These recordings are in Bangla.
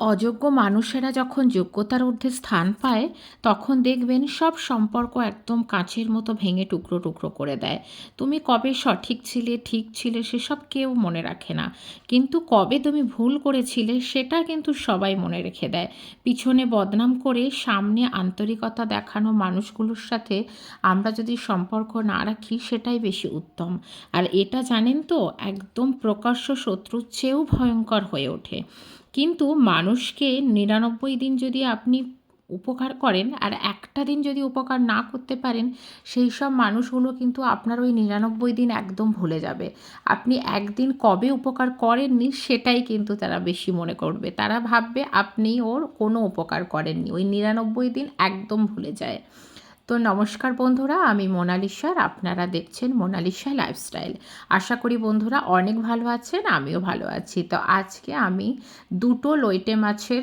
অযোগ্য মানুষেরা যখন যোগ্যতার ঊর্ধ্বে স্থান পায়, তখন দেখবেন সব সম্পর্ক একদম কাঁচের মতো ভেঙে টুকরো টুকরো করে দেয়। তুমি কবে সঠিক ছিলে, ঠিক ছিলে সেসব কেউ মনে রাখে না। কিন্তু কবে তুমি ভুল করেছিলে, সেটা কিন্তু সবাই মনে রেখে দেয়। পিছনে বদনাম করে সামনে আন্তরিকতা দেখানো মানুষগুলোর সাথে আমরা যদি সম্পর্ক না রাখি, সেটাই বেশি উত্তম। আর এটা জানেন তো, একদম প্রকাশ্য শত্রুর চেয়েও ভয়ঙ্কর হয়ে ওঠে। কিন্তু মানুষকে নিরানব্বই দিন যদি আপনি উপকার করেন আর একটা দিন যদি উপকার না করতে পারেন, সেই সব মানুষগুলো কিন্তু আপনার ওই নিরানব্বই দিন একদম ভুলে যাবে। আপনি একদিন কবে উপকার করেননি সেটাই কিন্তু তারা বেশি মনে করবে। তারা ভাববে আপনি ওর কোনো উপকার করেননি। ওই নিরানব্বই দিন একদম ভুলে যায়। তো নমস্কার বন্ধুরা, আমি মোনালিসার, আপনারা দেখছেন মোনালিসা লাইফস্টাইল। আশা করি বন্ধুরা অনেক ভালো আছেন, আমিও ভালো আছি। তো আজকে আমি দুটো লোয়েটে মাছের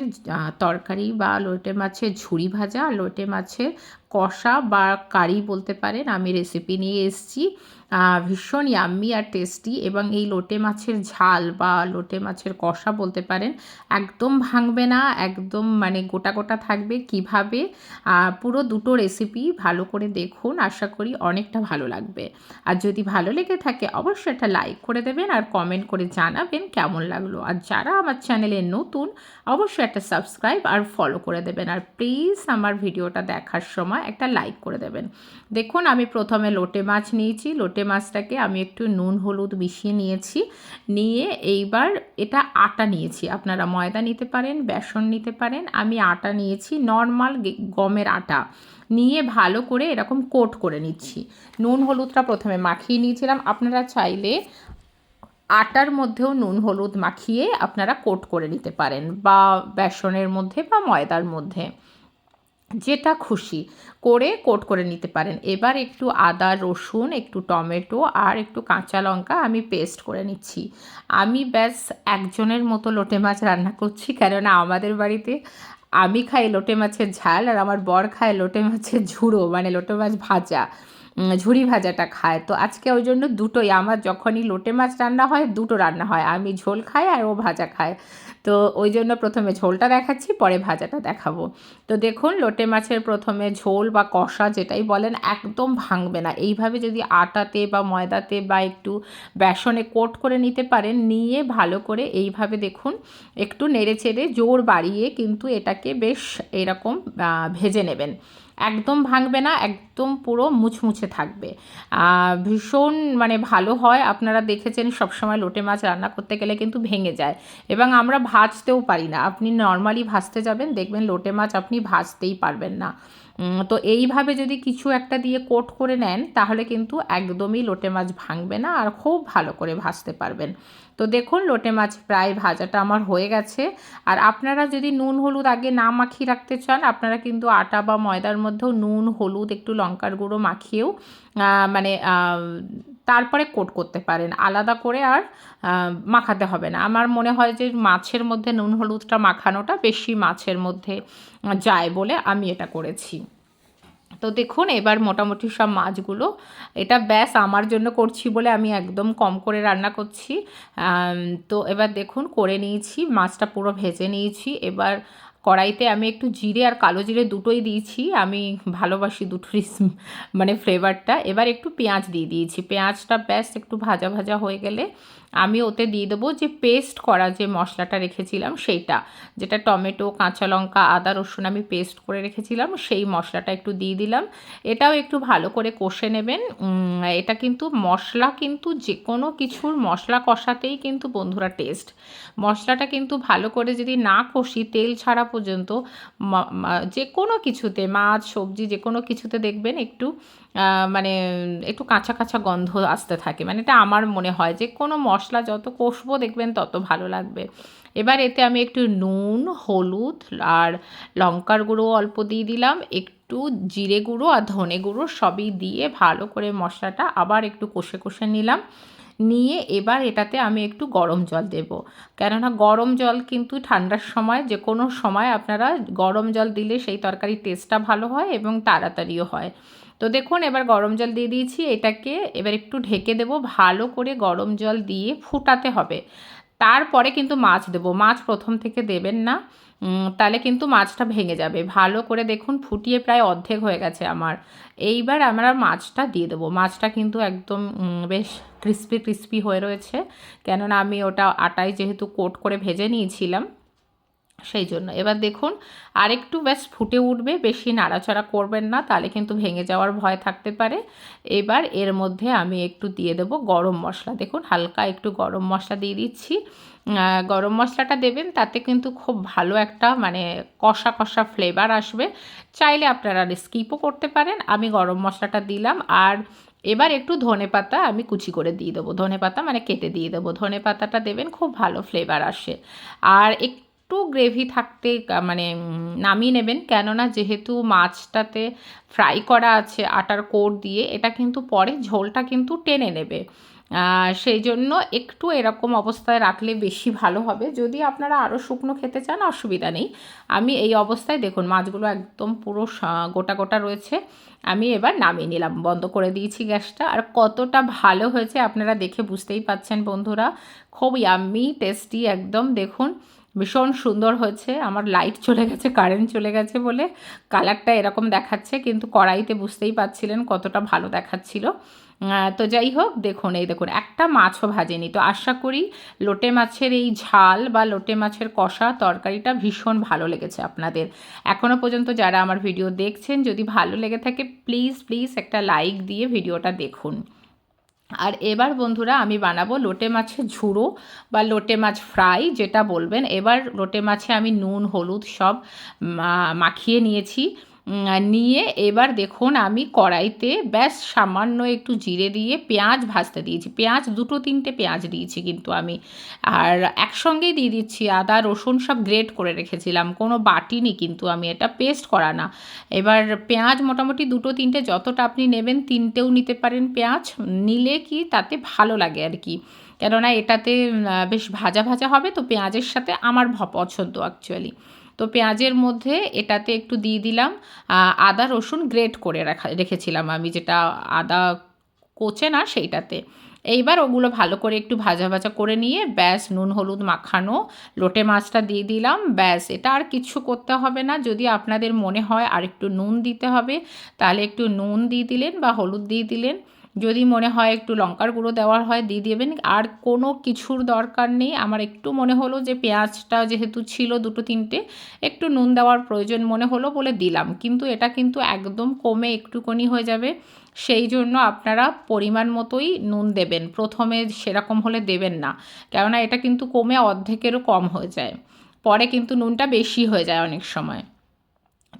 তরকারি বা লোয়েটে মাছের ঝুড়ি ভাজা আর লোয়েটে মাছের কষা বা কারি বলতে পারেন, আমি রেসিপি নিয়ে এসেছি। ভীষণ ইয়াম্মি আর টেস্টি এবং এই লোটে মাছের ঝাল বা লোটে মাছের কষা বলতে পারেন, একদম ভাঙবে না, একদম মানে গোটা গোটা থাকবে। কীভাবে? পুরো দুটো রেসিপি ভালো করে দেখুন, আশা করি অনেকটা ভালো লাগবে। আর যদি ভালো লেগে থাকে, অবশ্যই একটা লাইক করে দেবেন আর কমেন্ট করে জানাবেন কেমন লাগল। আর যারা আমার চ্যানেলে নতুন, অবশ্যই একটা সাবস্ক্রাইব আর ফলো করে দেবেন। আর প্লিজ আমার ভিডিওটা দেখার সময় একটা লাইক করে দেবেন। দেখুন, আমি প্রথমে লোটে মাছ নিয়েছি। লোটে মাছটাকে আমি একটু নুন, হলুদ মিশিয়ে নিয়েছি। নিয়ে এইবার এটা আটা নিয়েছি। আপনারা ময়দা নিতে পারেন, বেসন নিতে পারেন। আমি আটা নিয়েছি নর্মাল গমের আটা। নিয়ে ভালো করে এরকম কোট করে নিচ্ছি। নুন, হলুদটা প্রথমে মাখিয়ে নিয়েছিলাম। আপনারা চাইলে আটার মধ্যেও নুন, হলুদ মাখিয়ে আপনারা কোট করে নিতে পারেন। বা বেসনের মধ্যে বা ময়দার মধ্যে। যেটা খুশি করে কোট করে নিতে পারেন। এবার একটু আদা, রসুন, একটু টমেটো আর একটু কাঁচা লঙ্কা আমি পেস্ট করে নিচ্ছি। আমি ব্যাস একজনের মতো লোটে মাছ রান্না করছি, কেননা আমাদের বাড়িতে আমি খাই লোটে মাছের ঝাল আর আমার বর খায় লোটে মাছের ঝুড়ো মানে লোটে মাছ ভাজা। ঝুরি ভাজাটা খায়। তো আজকে ওই জন্য দুটোই। আমার যখনই লোটে মাছ রান্না হয়, দুটো রান্না হয়। আমি ঝোল খাই আর ও ভাজা খায়। তো ওই জন্য প্রথমে ঝোলটা দেখাচ্ছি, পরে ভাজাটা দেখাবো। তো দেখুন, লোটে মাছের প্রথমে ঝোল বা কষা যেটাই বলেন, একদম ভাঙবে না। এইভাবে যদি আটাতে বা ময়দাতে বা একটু বেসনে কোট করে নিতে পারেন, নিয়ে ভালো করে এইভাবে দেখুন, একটু নেড়ে চেড়ে জোর বাড়িয়ে কিন্তু এটাকে বেশ এরকম ভেজে নেবেন। একদম ভাঙবে না, একদম পুরো মুছমুছে থাকবে। ভীষণ মানে ভালো হয়। আপনারা দেখেছেন সবসময় লোটে মাছ রান্না করতে গেলে কিন্তু ভেঙে যায় এবং আমরা ভাজতেও পারি না। আপনি নর্মালি ভাজতে যাবেন, দেখবেন লোটে মাছ আপনি ভাজতেই পারবেন না। তো এইভাবে যদি কিছু একটা দিয়ে কোট করে নেন, তাহলে কিন্তু একদমই লোটে মাছ ভাঙবে না আর খুব ভালো করে ভাজতে পারবেন। তো দেখুন, লোটে মাছ প্রায় ভাজাটা আমার হয়ে গেছে। আর আপনারা যদি নুন, হলুদ আগে না মাখিয়ে রাখতে চান, আপনারা কিন্তু আটা বা ময়দার মধ্যেও নুন, হলুদ, একটু লঙ্কার গুঁড়ো মাখিয়েও মানে তারপরে কোট করতে পারেন। আলাদা করে আর মাখাতে হবে না। আমার মনে হয় যে মাছের মধ্যে নুন, হলুদটা মাখানোটা বেশি মাছের মধ্যে যায় বলে আমি এটা করেছি। তো দেখুন, এবার মোটামুটি সব মাছগুলো, এটা ব্যাস আমার জন্য করছি বলে আমি একদম কম করে রান্না করছি। তো এবার দেখুন, করে নিয়েছি, মাছটা পুরো ভেজে নিয়েছি। এবার কড়াইতে আমি একটু জিরে আর কালো জিরে দুটোই দিয়েছি। আমি ভালোবাসি দুটোরই স্ম- মানে ফ্লেভারটা। এবার একটু পেঁয়াজ দিয়ে দিয়েছি। পেঁয়াজটা ব্যাস একটু ভাজা ভাজা হয়ে গেলে আমি ওতে দিয়ে দেবো যে পেস্ট করা যে মশলাটা রেখেছিলাম সেইটা। যেটা টমেটো, কাঁচা লঙ্কা, আদা, রসুন আমি পেস্ট করে রেখেছিলাম, সেই মশলাটা একটু দিয়ে দিলাম। এটাও একটু ভালো করে কষে নেবেন। এটা কিন্তু মশলা কিন্তু যে কোনো কিছুর মশলা কষাতেই কিন্তু বন্ধুরা টেস্ট মশলাটা কিন্তু ভালো করে যদি না কষি তেল ছাড়া পর্যন্ত যে কোনো কিছুতে, মাছ, সবজি যে কোনো কিছুতে দেখবেন একটু মানে একটু কাঁচা কাঁচা গন্ধ আসতে থাকে। মানে এটা আমার মনে হয় যে কোনো মশলা যত কষবো দেখবেন তত ভালো লাগবে। এবার এতে আমি একটু নুন, হলুদ আর লঙ্কার গুঁড়ো অল্প দিয়ে দিলাম। একটু জিরে গুঁড়ো আর ধনে গুঁড়ো সবই দিয়ে ভালো করে মশলাটা আবার একটু কষে কষে নিলাম। নিয়ে এবার এটাতে আমি একটু গরম জল দেব। কেননা গরম জল কিন্তু ঠান্ডার সময় যে কোনো সময় আপনারা গরম জল দিলে সেই তরকারির টেস্টটা ভালো হয় এবং তাড়াতাড়িও হয়। তো দেখুন, এবার গরম জল দিয়ে দিয়েছি এটাকে। এবার একটু ঢেকে দেব, ভালো করে গরম জল দিয়ে ফুটাতে হবে। তারপরে কিন্তু মাছ দেবো। মাছ প্রথম থেকে দেবেন না। তাহলে কিন্তু মাছটা ভেঙে যাবে। ভালো করে দেখুন, ফুটিয়ে প্রায় অর্ধেক হয়ে গেছে আমার। এইবার আমরা মাছটা দিয়ে দেবো। মাছটা কিন্তু একদম বেশ ক্রিস্পি ক্রিস্পি হয়ে রয়েছে। কেননা আমি ওটা আটায় যেহেতু কোট করে ভেজে নিয়েছিলাম সেই জন্য। এবার দেখুন, আরেকটু ব্যাস ফুটে উঠবে, বেশি নাড়াচাড়া করবেন না, তাহলে কিন্তু ভেঙে যাওয়ার ভয় থাকতে পারে। এবার এর মধ্যে আমি একটু দিয়ে দেবো গরম মশলা। দেখুন, হালকা একটু গরম মশলা দিয়ে দিচ্ছি। গরম মশলাটা দেবেন, তাতে কিন্তু খুব ভালো একটা মানে কষা কষা ফ্লেভার আসবে। চাইলে আপনারা স্কিপও করতে পারেন, আমি গরম মশলাটা দিলাম। আর এবার একটু ধনে পাতা আমি কুচি করে দিয়ে দেবো। ধনে পাতা মানে কেটে দিয়ে দেবো। ধনে পাতাটা দেবেন, খুব ভালো ফ্লেভার আসে। আর একটু গ্রেভি থাকতে মানে নামিয়ে নেবেন। কেননা যেহেতু মাছটাতে ফ্রাই করা আছে আটার কোট দিয়ে, এটা কিন্তু পরে ঝোলটা কিন্তু টেনে নেবে। সেই জন্য একটু এরকম অবস্থায় রাখলে বেশি ভালো হবে। যদি আপনারা আরও শুকনো খেতে চান, অসুবিধা নেই। আমি এই অবস্থায় দেখুন, মাছগুলো একদম পুরো গোটা গোটা রয়েছে। আমি এবার নামিয়ে নিলাম, বন্ধ করে দিয়েছি গ্যাসটা। আর কতটা ভালো হয়েছে আপনারা দেখে বুঝতেই পাচ্ছেন বন্ধুরা। খুব ইয়াম্মি টেস্টি একদম দেখুন। ভীষণ সুন্দর হয়েছে। আমার লাইট চলে গেছে কারেন্ট চলে গেছে বলে কালারটা এরকম দেখাচ্ছে, কিন্তু কড়াইতে বুঝতেই পারছিলেন কতটা ভালো দেখাচ্ছিল। তো যাই হোক, দেখুন, এই দেখুন, একটা মাছও ভাজেনি। তো আশা করি লোটে মাছের এই ঝাল বা লোটে মাছের কষা তরকারিটা ভীষণ ভালো লেগেছে আপনাদের। এখনও পর্যন্ত যারা আমার ভিডিও দেখছেন, যদি ভালো লেগে থাকে প্লিজ প্লিজ একটা লাইক দিয়ে ভিডিওটা দেখুন। আর এবার বন্ধুরা আমি বানাবো লোটে মাছের ঝুড়ো বা লোটে মাছ ফ্রাই যেটা বলবেন। এবার লোটে মাছে আমি নুন, হলুদ সব মাখিয়ে নিয়েছি। নিয়ে এবার দেখুন আমি কড়াইতে ব্যাস সামান্য একটু জিরে দিয়ে পেঁয়াজ ভাজতে দিয়েছি। পেঁয়াজ, দুটো তিনটে পেঁয়াজ দিয়েছি কিন্তু আমি। আর একসঙ্গেই দিয়ে দিচ্ছি আদা, রসুন সব গ্রেট করে রেখেছিলাম। কোনো বাটিনি কিন্তু আমি, এটা পেস্ট করা না। এবার পেঁয়াজ মোটামুটি দুটো তিনটে যতটা আপনি নেবেন তিনটেও নিতে পারেন পেঁয়াজ। নিলে কি তাতে ভালো লাগে আর কি। কেননা এটাতে বেশ ভাজা ভাজা হবে তো পেঁয়াজের সাথে আমার পছন্দ অ্যাকচুয়ালি তো পেঁয়াজের মধ্যে এটাতে একটু দিয়ে দিলাম। আদা, রসুন গ্রেট করে রাখা, রেখেছিলাম আমি যেটা আদা কোচে না সেইটাতে। এইবার ওগুলো ভালো করে একটু ভাজা ভাজা করে নিয়ে ব্যাস নুন, হলুদ মাখানো, লোটে মাছটা দিয়ে দিলাম, ব্যাস। এটা আর কিছু করতে হবে না, যদি আপনাদের মনে হয় আর একটু নুন দিতে হবে, তাহলে একটু নুন দিয়ে দিলেন বা হলুদ দিয়ে দিলেন। যদি মনে হয় একটু লঙ্কার গুঁড়ো দেওয়ার হয়, দিয়ে দেবেন। আর কোনো কিছুর দরকার নেই। আমার একটু মনে হলো যে পেঁয়াজটা যেহেতু ছিল দুটো তিনটে, একটু নুন দেওয়ার প্রয়োজন মনে হলো বলে দিলাম। কিন্তু এটা কিন্তু একদম কমে একটুখানি হয়ে যাবে। সেই জন্য আপনারা পরিমাণ মতোই নুন দেবেন। প্রথমে সেরকম হলে দেবেন না। কেননা এটা কিন্তু কমে অর্ধেকেরও কম হয়ে যায়। পরে কিন্তু নুনটা বেশি হয়ে যায় অনেক সময়।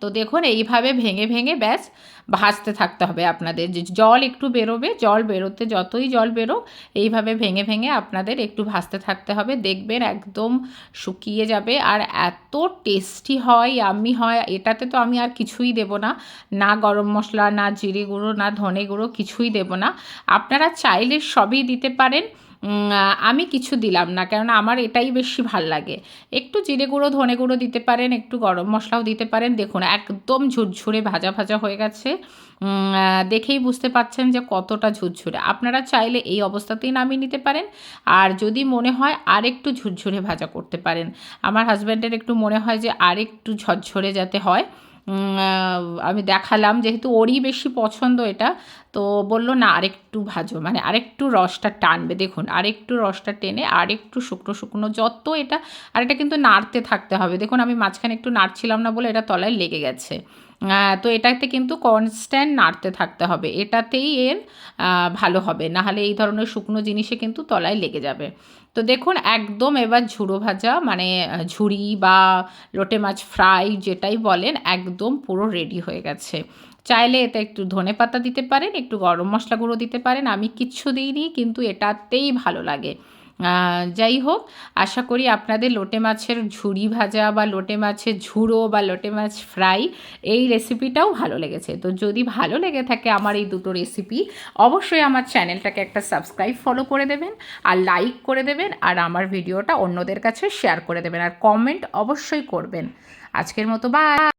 তো দেখুন, এইভাবে ভেঙে ভেঙে ব্যাস ভাজতে থাকতে হবে আপনাদের। যে জল একটু বেরোবে, জল বেরোতে যতই জল বেরো এইভাবে ভেঙে ভেঙে আপনাদের একটু ভাজতে থাকতে হবে। দেখবেন একদম শুকিয়ে যাবে আর এত টেস্টি হয়, আমি হয়, এটাতে তো আমি আর কিছুই দেব না। না গরম মশলা, না জিরে গুঁড়ো, না ধনে গুঁড়ো, কিছুই দেব না। আপনারা চাইলে সবই দিতে পারেন। আমি কিছু দিলাম না, কেননা আমার এটাই বেশি ভালো লাগে। একটু জিরে গুঁড়ো, ধনে গুঁড়ো দিতে পারেন, একটু গরম মশলাও দিতে পারেন। দেখুন, একদম ঝুরঝুরে ভাজা ভাজা হয়ে গেছে। দেখেই বুঝতে পাচ্ছেন যে কতটা ঝুরঝুরে। আপনারা চাইলে এই অবস্থাতেই নামিয়ে নিতে পারেন। আর যদি মনে হয় আর একটু ঝুরঝুরে ভাজা করতে পারেন। আমার হাজব্যান্ডের একটু মনে হয় যে আর একটু ঝরঝরে যাতে হয়। আমি দেখালাম যেহেতু ওরই বেশি পছন্দ এটা, তো বলল, না, আরেকটু ভাজো। মানে আরেকটু রসটা টানবে। দেখুন, আরেকটু রসটা টেনে আরেকটু শুকনো শুকনো যত এটা, আর এটা কিন্তু নাড়তে থাকতে হবে। দেখুন, আমি মাঝখানে একটু নাড়ছিলাম না বলে এটা তলায় লেগে গেছে। তো এটাতে কিন্তু কনস্ট্যান্ট নাড়তে থাকতে হবে। এটাতেই এর ভালো হবে। নাহলে এই ধরনের শুকনো জিনিসে কিন্তু তলায় লেগে যাবে। তো দেখুন, একদম এবার ঝুড়ো ভাজা মানে ঝুড়ি বা লোটে মাছ ফ্রাই যেটাই বলেন, একদম পুরো রেডি হয়ে গেছে। চাইলে এতে একটু ধনে পাতা দিতে পারেন, একটু গরম মশলা গুঁড়ো দিতে পারেন। আমি কিচ্ছু দিইনি, কিন্তু এটাতেই ভালো লাগে। যাই হোক, আশা করি আপনাদের লোটে মাছের ঝুড়ি ভাজা বা লোটে মাছের ঝুড়ো বা লোটে মাছ ফ্রাই এই রেসিপিটাও ভালো লেগেছে। তো যদি ভালো লেগে থাকে আমার এই দুটো রেসিপি অবশ্যই আমার চ্যানেলটাকে একটা সাবস্ক্রাইব ফলো করে দেবেন, আর লাইক করে দেবেন, আর আমার ভিডিওটা অন্যদের কাছে শেয়ার করে দেবেন, আর কমেন্ট অবশ্যই করবেন। আজকের মতো বাই